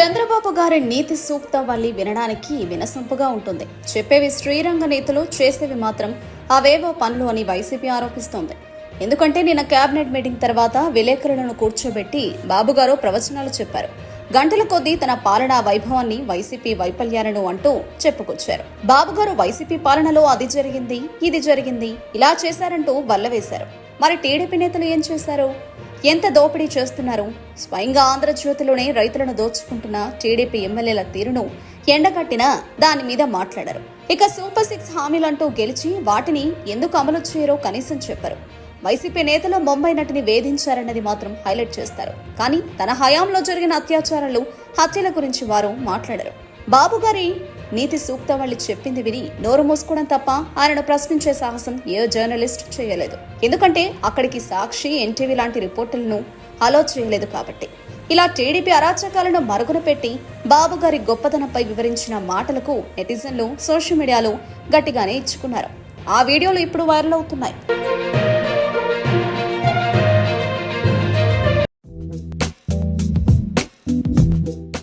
చంద్రబాబు గారి నీతి సూక్త వల్లి వినడానికి వినసొంపుగా ఉంటుంది. చెప్పేవి శ్రీరంగ నేతలు చేసేవి మాత్రం అవేవో పనులు అని వైసీపీ ఆరోపిస్తోంది. ఎందుకంటే నిన్న కేబినెట్ మీటింగ్ తర్వాత విలేకరులను కూర్చోబెట్టి బాబుగారు ప్రవచనాలు చెప్పారు. గంటల కొద్దీ తన పాలనా వైభవాన్ని వైసీపీ వైఫల్యాలను అంటూ చెప్పుకొచ్చారు. బాబుగారు వైసీపీ పాలనలో అది జరిగింది ఇది జరిగింది ఇలా చేశారంటూ వల్లవేశారు మరి టీడీపీ నేతలు ఏం చేశారు? ఎంత దోపిడీ చేస్తున్నారు? స్వయంగా ఆంధ్రజ్యోతిలోనే రైతులను దోచుకుంటున్న టీడీపీ ఎమ్మెల్యేల తీరును ఎండగట్టినా దాని మీద మాట్లాడరు. ఇక సూపర్ సిక్స్ హామీలంటూ గెలిచి వాటిని ఎందుకు అమలు చేయరో కనీసం చెప్పరు. వైసీపీ నేతలు ముంబై నటిని వేధించారన్నది మాత్రం హైలైట్ చేస్తారు. కానీ తన హయాంలో జరిగిన అత్యాచారాలు హత్యల గురించి వారు మాట్లాడరు. బాబు గారి నీతి సూక్త వాళ్ళు చెప్పింది విని నోరు మూసుకోవడం తప్ప ఆయనను ప్రశ్నించే సాహసం ఏ జర్నలిస్ట్ చేయలేదు. ఎందుకంటే అక్కడికి సాక్షి ఎన్టీవీ లాంటి రిపోర్టులను అలో చేయలేదు కాబట్టి. ఇలా టీడీపీ అరాచకాలను మరుగున పెట్టి బాబు గారి గొప్పతనంపై వివరించిన మాటలకు నెటిజన్లు సోషల్ మీడియాలో గట్టిగానే ఇచ్చుకున్నారు. ఆ వీడియోలు ఇప్పుడు వైరల్ అవుతున్నాయి.